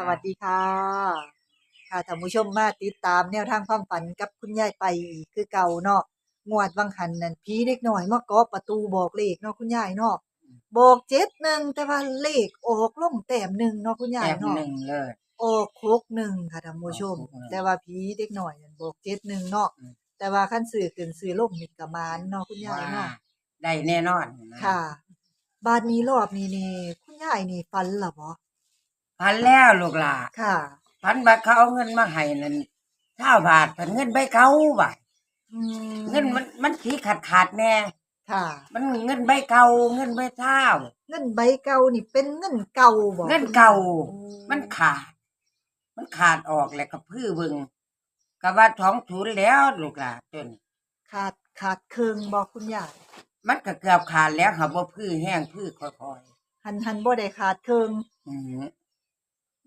สวัสดีค่ะ ค่ะท่านผู้ชมมาติดตามแนวทางความฝันกับคุณยายไปอีกคือเก่าเนาะงวดวังหันนั่นผีเด็กน้อยมาเกาะประตูบอกเลขเนาะคุณยายเนาะบอกเจ็ดหนึ่งแต่ว่าเลขออกลงแต้มหนึ่งเนาะคุณยายแต้มเนาะหนึ่งเลยออกคกหนึ่งค่ะท่านผู้ชมออกหกหนึ่งแต่ว่าผีเด็กน้อยนั่นบอกเจ็ดหนึ่งเนาะอืมแต่ว่าขั้นสื่อขึ้นสื่อลงนี่กะมานเนาะคุณยายว่าเนาะได้แน่นอนนะค่ะ บาดนี้รอบนี้นี่คุณยายนี่ฝันเหรอบ่ พันแล้วลูกหลาค่ะ พันบาทเขาเอาเงินมาให้นั่นเก้าบาทพันเงินใบเก้าบาทอืมเงินมันมันสีขาดขาดๆแน่ ค่ะ มันเงินใบเก่าเงินใบเท่าเงินใบเก่านี่เป็นเงินเก่าบ่เงินเก่า โอ้มันขาด มันขาดออกแล้วกับพื้อเบิงกับว่าท้องถูนแล้วลูกหลาจน ขาดขาดเครื่องบ่คุณยายมันก็เกือบขาดแล้วค่ะบ่พื้อแห้งพื้อค่อยหันหันบ่ได้ขาดเครื่องๆอืม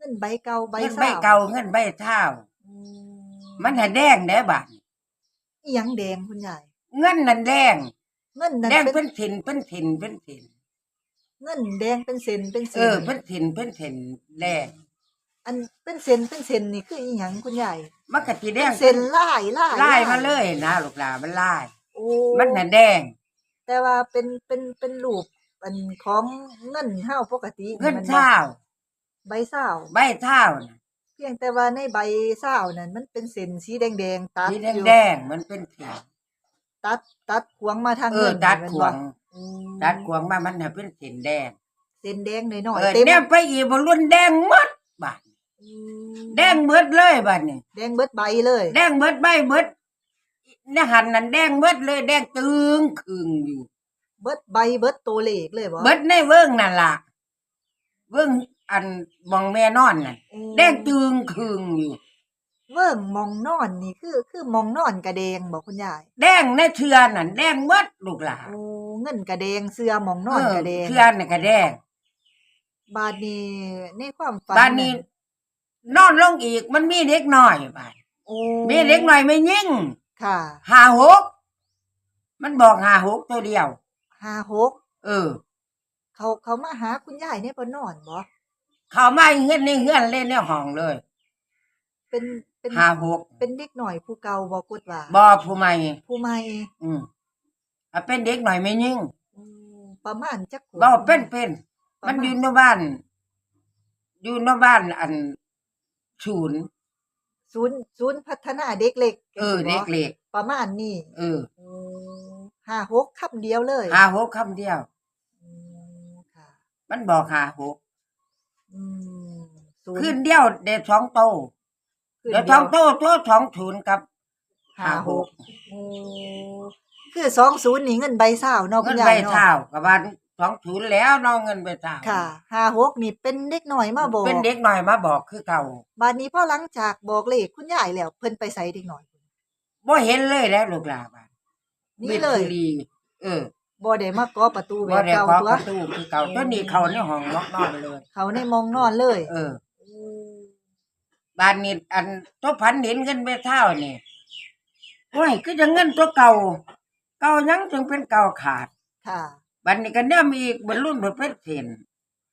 เงินใบเก่าใบเงินสาใบวเก่าเงินใบเท่าอืมมันหาแดงได้บาทอีหยังแดงคุณยายเงินนั่นแดงเงินนั่นแดงเป็เป็นนถิ่นเป็นถิ่นเป็นถิ่นเงินแดงเป็นเส้นเป็นเอเส้นอเป็นถิ่นเป็นถิ่นแดงอันเป็นเส้นเป็นเส้นนี่คืออีหยังคุณยายมันก็สิแดเป็นงเส้นลายลายไล่มาเลยนะลูกหลานมันไล่โอ้มันน่ะแดง แต่ว่าเป็นเป็นเป็นรูปอันของเงินเฮาปกติเงินมับ่เท่า ใบเศร้าใบเท่าน่ะเพียงแต่ว่าในใบเศร้านั่นมันเป็นเส้นสีแดงๆตัดสีแดงอยู่แดงมันเป็นถิ่นตัดตัดขวางมาทางเอเงิอนดัดแม่นขบ่วางอืมดัดขวางมามันน่ะเป็นถิ่นแดงเส้นแดงหน่อยเออๆเต็มเนี่ยไปอีกบ่รุ่นแดงหมดบาดอืมแดงหมดเลยบาดนี้แดงเบิดใบเลย แดงหมดใบหมดในหันนั่นแดงหมดเลย แดงตึงครึงอยู่ เบิดใบเบิดตัวเลขเลยบ่เบิดในเวิ้งนั่นล่ะ เวิ้ง อันมองแม่นอนนั่นโอ้แดงตึงครึงอยู่เบิ่งมองนอนนี่คือ คือมองนอนกระแดงบ่คุณยายแดงในเทือนั่นแดงหมดลูกหลานโอ้เงินกระแดงเสื้อมองนอนกระแดงเทือน่ะก็แดงบาดนี้ในความฝันบ้านนี้ นอนลงอีกมันมีเด็กน้อยบ้านโอ้มีเด็กน้อยไม่ยิ่งค่ะหาหกมันบอกหาหกตัวเดียว ห้าหกเออ เขาเขามาหาคุณยายในบ่นอนบ่ เขามาเฮือนในเฮือนเล่นในห้องเลยเป็นเป็นหาหกเป็นเด็กหน่อยผู้เก่าบ่กดว่าบอผู้ใหม่ผู้ใหม่อืมอะเป็นเด็กน้อยไม่ยิ่งอืมประมาณจักขวบอเป็นเป็นประมันมาณอยู่ในบ้าน อยู่ในบ้านอันศูนย์ศูนย์ศูนย์พัฒนาเด็กเล็ก เออ เด็กเล็ก ประมาณนี้ เอออืมห้าหกคำเดียวเลยหาหกคำเดียวอืมค่ะมันบอกหาหกอืม ศูนคืนย์เดียวเด็กสองโตคืนเดี๋ยวเดีสยอวงโตตัวสองศูนย์กับห้าหกโอ้คือสองศูนย์นี่เงินใบเศร้าเนาะคุเงิณนยาใบยเนาะเท่ากับวันสองศูนย์แล้วน้องเงินใบเท่าค่ะห้าหกนี่เป็นเด็กหน่อยมาบอกเป็นเด็กหน่อยมาบอกคือเก่าบานนี้พอหลังจากบอกเลขคุณยายแล้วเพิ่นไปใส่เด็กหน่อย บ่เห็นเลยแล้วลูกหลานบ้านนี่เลยมิดซีรีเออ บ่ได้มาก่อประตูแบบ่บได้เก่าขอตัปว ระตูคือเก่าตัวนี้เขาในห้องล็อกนอนเลย เขาในมองนอนเลยเออ บ้านนี้อันตัวพันเห็นเงินใบเท่านี่โอ้ยก็จะเงินตัวเก่า เก่ายังจึงเป็นเก่าขาด ค่ะ บัดนี้ก็เนี่ยมีอีกบรรลุนบนเพชรเส้น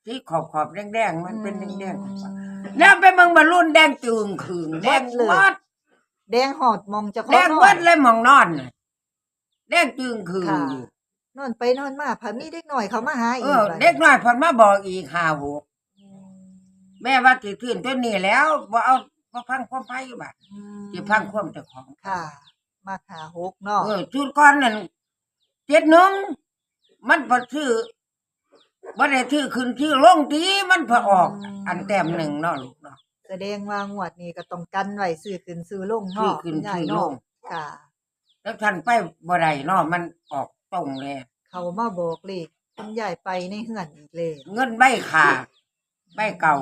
ที่ขอบขอบๆแดงๆมันเป็นแดงๆแล้วไปเมืองบรรลุนแดงจึงขึงแดงหมดแดงหอดมองเจะขอแดงนหมอดนเลยหมองนอนน่ะแดงจึงขึงค่ะ อยู่ นอนไปนอนมาพามีเด็กหน่อยเขามาหาเออีกอบัดเด็กน้อยเพันมาบอกอีกหาหกอืมแม่ว่าสิทื่นตัวนี้แล้วบ่เอาบ่พังความไผบัดอืมสิพังความเจ้าของค่ะ มาหาหกเนาะเออชุดก่อนนั่นเจ็ดหนึ่งมันพอชื่อบ่ได้ชื่อขึ้นชื่อลงทีมันพอออก อันแต้มหนึ่งเนาะลูกเนาะแสดงว่างวดนี้ก็ต้องกันไว้ซื้อขึ้นซื้อลงชื่อเนาะขึ้นคุณยายชื่อลเนาะง ค่ะ แล้วท่านไปบ่ได้เนาะมันออก ตรงเลย เขามาบอกเลขคุณยายไปในเฮือนอีกเลยเงินใบขาดใบเก่า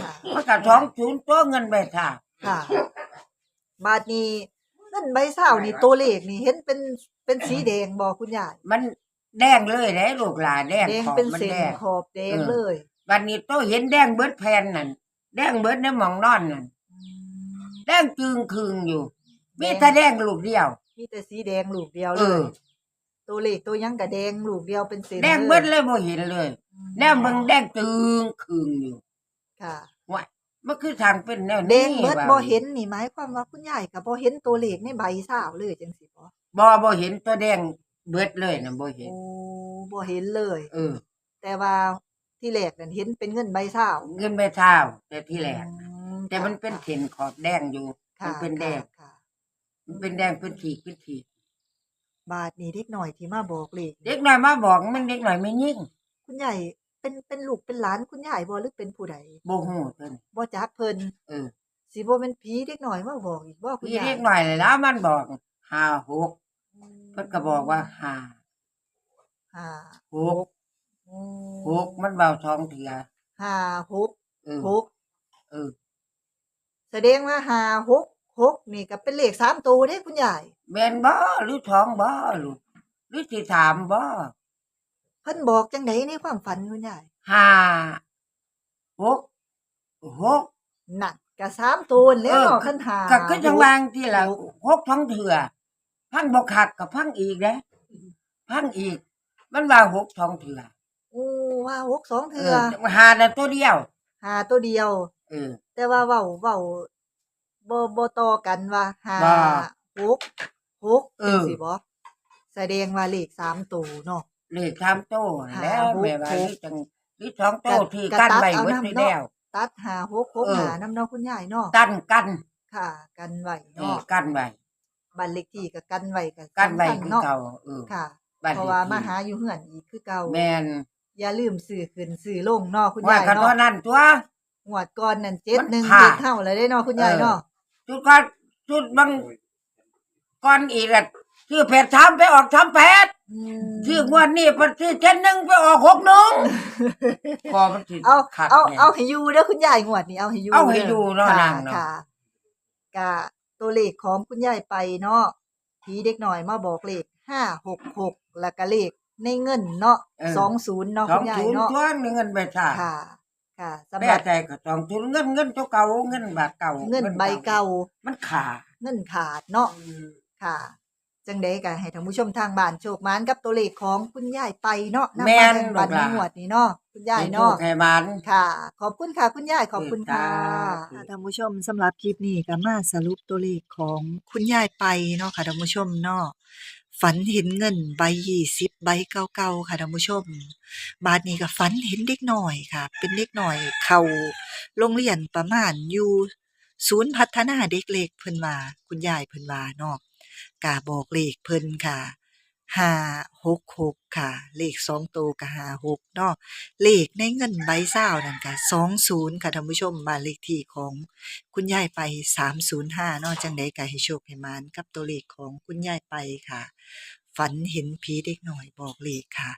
ค่ะ มันก็ท้องศูนย์ตัวเงินใบขาดค่ะ บาทนี้เงินใบเศร้านี่ตัวเลขนี่เห็นเป็นเป็นสีแดงบอกคุณยายมันแดงเลยเด้ลูกหลานแดงแดงขอบเป็นมันเส้นแดงขอบแดงเออเลยวันนี้โตเห็นแดงเบิดแผ่นนั่นแดงเบิดในหมองนอนนั่นแดงจึงคืงอยู่ มีแต่แดงลูกเดียว มีแต่สีแดงลูกเดียวเอเลอ ย ตัวเลขตัวหยังกับแดงลูกเดียวเป็นเส้นแดงลยเบิดเลยบ่เห็นเลยอืมแนวมึงแดงจึงคืงอยู่ค่ะ ว่ามันคือทางเป็นแนวแดนี้งเบิดว่าบ่เห็นนี่หมายความว่าคุณยายก็บ่เห็นตัวเลขในใบซาวเลยจังซี่บ่บ่บ่เห็นตัวแดงเบิดเลยนะบ่เห็น โอ้บ่เห็นเลย เออ แต่ว่าที่แรกนั่นเห็นเป็นเงินใบซาวเงินไปเท้าแต่ที่แรกอืมแต่มันเป็นเข็นขอบแดงอยู่ ค่ะมันเป็นแดง ค่ะมันเป็นแดงเป็นขีดเป็นขีด บาทนี้เด็กหน่อยที่มาบอกเลขเด็กหน่อยมาบอกมันเด็กหน่อยไม่ยิ่งคุณยายเป็นเป็นลูกเป็นหลานคุณยายบ่หรือเป็นผู้ใดบ่ฮู้เพิ่นบ่จักเพิ่นเออสิบ่เป็นผีเด็กหน่อยมาบอกอีกบ่คุณพี่ยายเด็กหน่อยเลยแล้วมันบอกห้าหกเพิ่นก็บอกว่าห้าห้าหกอืมหกมันเบาท้องเถื่อห้าหกเออหกเออแสดงว่าห้าหก หกนี่ก็เป็นเลขสามตัวเด้คุณยายแม่นบ่หรือท้องบ่ลูกหรือสิถามบ่เพิ่นบอกจังไดในความฝันคุณยายห้าหกหกนั่นก็สามตัวแล้วเออเนาะคันหาก็คือจังวางที่ละหกหกท้องเถื่อพังบ่คักก็พังอีกเด้พังอีก มันว่าหกท้องเถื่อโอ้ว่าหกสองเอเทื่ออหาแต่ตัวเดียวหาตัวเดียว เออ แต่ว่าเว้าเว้า บ่บ่ต่อกันว่าห้าบ่หกหกเอจังอซี่บ่แสดงว่าเลขสามตัวเนาะ เลขสามโต้นั่นแหล้วหาหกแม่ว่าหหกรือจังหรือสองโต้ก็ที่ก็กั้นตัดไว้เอาไว้นำที่เนาะแล้ว ตัดหาหกหกเออ หาน้ำเนาะคุณยายเนาะกั้นกันค่ะ กันไว้นี่เนาะกั้นไว้บัตรเลขที่ก็กันไว้ก็กั้นไว้สำคัญคือเนาะเก่าเออค่ะ บ้นเพราะว่าลขที่มาหาอยู่เฮือนอีกคือเก่าแม่นอย่าลืมซื้อขึ้นซื้อลงเนาะคุณว่าายยกันเนาะเท่านั้นตัว งวดก่อนนั่นเจ็ดมันหนึ่งผ่าเจ็ดเท่าเลยได้เนาะคุณยายเนาะ จุดก่อนจุดบางก่อนอีกอะชื่อแปดทำไปออกทำแปดมชื่องวดนี้ไปชื่อเจ็ดหนึ่งไปออกหกหนึ่งพอมันสิเอาขัดเอานี่ย เอาให้อยู่เด้อคุณยายงวดนี้เอาให้อยู่เอาให้อยู่เนาะค่ะนางเนาะ ค่ะกะตัวเลขของคุณยายไปเนาะผีเด็กหน่อยมาบอกเลขห้าหกหกแล้วก็เลขในเงินเนาะสองศูนย์เนาะสอคุงณยายศูนย์เนาะตัวหนึ่งเงินใบท่าค่ะ ค่ะสำหแม่รับใจก็สองศูนย์เงินเงินตัวเก่าเงินบาทเก่าเงินใบเก่ามันขาดเงินขาดเนาะค่ะ จังไดก็ให้ท่านผู้ชมทางบ้านโชคหมานกับตัวเลขของคุณยายไปเนาะนำแม่มานแบ่งปันลูกหในลานงวดนี้เนาะคุณยายให้โชเนาะคให้มัน ค่ะ ขอบคุณค่ะ คุณยาย ขอบคุณค่ะจ้าท่านผู้ชมสำหรับคลิปนี้ก็มาสรุปตัวเลขของคุณยายไปเนาะค่ะท่านผู้ชมเนาะ ฝันเห็นเงินใบยี่สิบใบเก่าๆค่ะท่านผู้ชม บาทนี้ก็ฝันเห็นเด็กหน่อยค่ะ เป็นเด็กหน่อย เขาโรงเรียนประมาณอยู่ศูนย์พัฒนาเด็กเล็กเพิ่นว่าคุณยายเพิ่นว่าเนาะกาบอกเลขเพิ่นค่ะ ห้าหกหกค่ะ เลขสองตัวกับห้าหกเนาะเลขในเงินใบเศร้านั่นค่ะสองศูนย์ค่ะท่านผู้ชมบ้านเลขที่ของคุณยายไปสามศูนย์ห้าเนาะจังใดก็ให้โชคให้มานกับตัวเลขของคุณยายไปค่ะ ฝันเห็นผีเด็กหน่อยบอกเลขค่ะ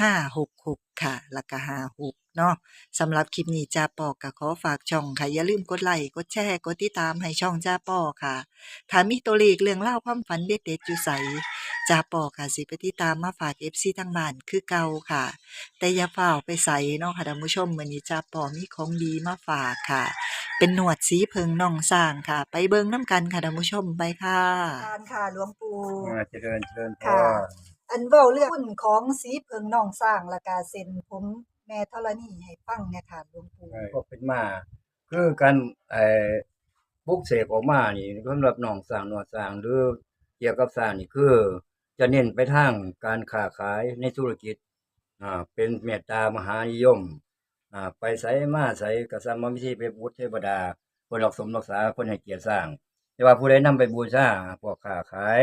ห้าหกหกค่ะแล้วก็ห้าหกเนาะสำหรับคลิปนี้จ้าปอก็ขอฝากช่องค่ะ อย่าลืมกดไลค์กดแชร์กดติดตามให้ช่องจ้าปอค่ะ ถ้ามีตัวเลขเรื่องเล่าวความฝันเด็ดๆอยู่ใสจ้าปอค่ะสิไปติดตามมาฝากเอฟซีทางบ้านคือเก่าค่ะ แต่อย่าเฝ้าวไปใส่เนาะค่ะท่านผู้ชมวันนี้จ้าปอมีของดีมาฝากค่ะ เป็นหนวดสีเพิงน่องสร้างค่ะ ไปเบิ่งน้ำกันค่ะท่านผู้ชมไปค่ะการค่ะหลวงปู่อ่าเจริญเจริญพค่ะร อันเว้าเรื่องหุ้นของสีเพิงน่องสร้างและกาเซ็นผมแม่ธรณีให้ฟังเนี่ยค่ะหลวงปู่ก็เป็นมา คือการไอ้บุกเสกออกมานี่สำหรับหนองสร้างนวดสร้างหรือเกี่ยวกับสร้างนี่คือ จะเน้นไปทางการค้าขายในธุรกิจอ่าเป็นเมตตามหานิยมอ่าไปไสมาไสก็สามวิธีไปบูชเทวดาคนรักสมรักษาคนให้เกียรติสร้าง แต่ว่าผู้ใดนำไปบูชาพวกค้าขาย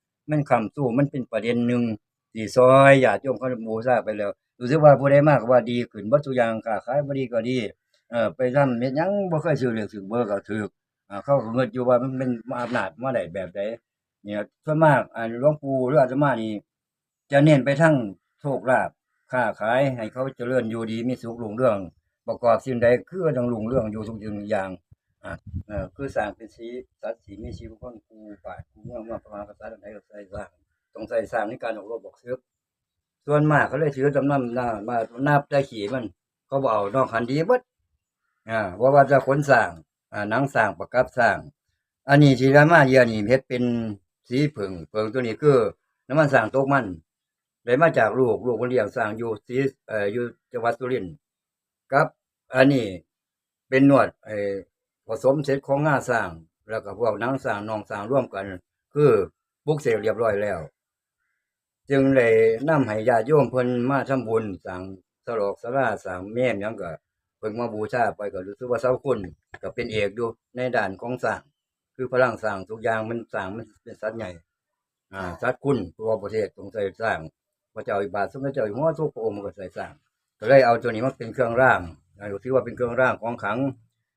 มันคำสู้มันเป็นประเด็นหนึ่งที่ซอยญาติโยมเขาบูชาไปแล้วรู้สึกว่าผู้ใดมากว่าดีขึ้นบ่ทุอย่างค้าขายบดีก็ดีเออไปทำเฮ็ดยังบ่เคยซื้อเลือกซื้อเบอร์ก็ถูกอ่าเขาก็เงินอยู่ว่ามันเป็นอำนาจมาได้แบบใดเนี่ยส่วนมากอหลวงปู่หรืออาตมานี่จะเน้นไปทั้งโชคลาภค้าขายให้เขาเจริญอยู่ดีมีสุขรุ่งเรื่อง ประกอบสิ่งใดคือต้องรุ่งเรื่องอยู่ทุกสิ่งทุกอย่าง เออคือสร้างเป็นสีสัตว์สีมีชีวิตคนกูป่ากูเมือเมือประมาณภาษาใดก็ใส่สร้างต้องใส่สร้างในการออกรบบอกซื้อส่วนมากเขาเลยถือจำนำหน้ามานับได้ขี่มัน เขาบอกนอกคันดีเบิดอ่าว่าว่าจะขนสร้างอ่านังสร้างประกับสร้าง อันนี้ที่รามาเยียนี่เฮ็ดเป็นสีผึ่งเผึ่งตัวนี้คือน้ำมันสร้างโตกมันได้มาจากลูกลูกคนเลี้ยงสร้างอยู่สีเอ่ออยู่จังหวัดสุรินทร์ครับ อันนี้เป็นนวดไอ สมเสร็จของงาสร้าง แล้วก็พวกนังสร้างนองสร้างร่วมกัน คือปุกเสกเรียบร้อยแล้ว จึงเลยนำให้ญาติโยมเพิ่นมาทำบุญสั่งสลอกสลาสั่งแม่มยังก็เพิ่นมาบูชาไปก็รู้สึกว่าเสาคุณก็เป็นเอกอยู่ในด้านของสร้าง คือพลังสร้างทุกอย่างมันสร้างมันเป็นสัตว์ใหญ่ อ่าสัตว์คุณตัวประเทศต้องใส่สร้างพระเจ้าอิบาสมเด็จเจ้าอยู่หัวทุกพระองค์ก็ใส่สร้างก็เลยเอาตัวนี้มาเป็นเครื่องร่างอ่าถือว่าเป็นเครื่องร่างของขัง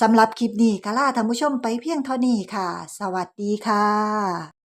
สำหรับคลิปนี้ก็ลาท่านผู้ชมไปเพียงเท่านี้ค่ะ สวัสดีค่ะ